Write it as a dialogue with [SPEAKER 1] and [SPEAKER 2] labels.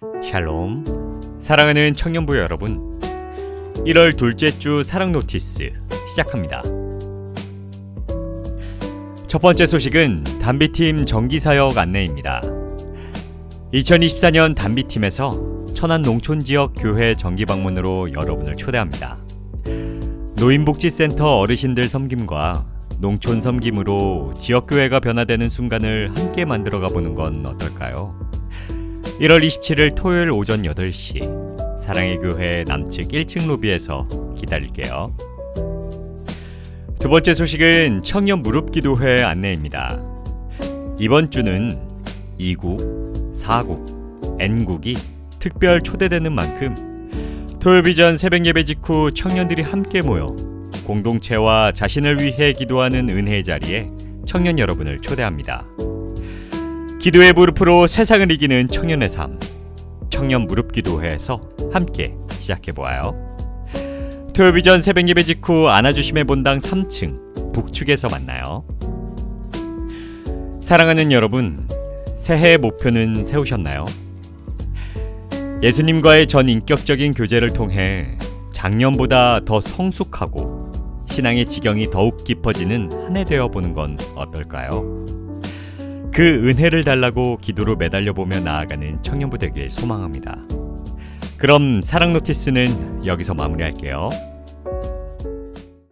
[SPEAKER 1] 샬롬. 사랑하는 청년부 여러분 1월 둘째 주 사랑 노티스 시작합니다. 첫 번째 소식은 담비팀 정기사역 안내입니다. 2024년 담비팀에서 천안 농촌지역 교회 정기방문으로 여러분을 초대합니다. 노인복지센터 어르신들 섬김과 농촌 섬김으로 지역교회가 변화되는 순간을 함께 만들어가 보는 건 어떨까요? 1월 27일 토요일 오전 8시 사랑의 교회 남측 1층 로비에서 기다릴게요. 두 번째 소식은 청년 무릎 기도회 안내입니다. 이번 주는 2국, 4국, N국이 특별 초대되는 만큼 토요 비전 새벽 예배 직후 청년들이 함께 모여 공동체와 자신을 위해 기도하는 은혜의 자리에 청년 여러분을 초대합니다. 기도의 무릎으로 세상을 이기는 청년의 삶. 청년 무릎 기도회에서 함께 시작해 보아요. 토요비전 새벽 예배 직후 안아주심의 본당 3층 북측에서 만나요. 사랑하는 여러분, 새해 목표는 세우셨나요? 예수님과의 전 인격적인 교제를 통해 작년보다 더 성숙하고 신앙의 지경이 더욱 깊어지는 한 해 되어 보는 건 어떨까요? 그 은혜를 달라고 기도로 매달려 보며 나아가는 청년부 되길 소망합니다. 그럼 사랑 노티스는 여기서 마무리할게요.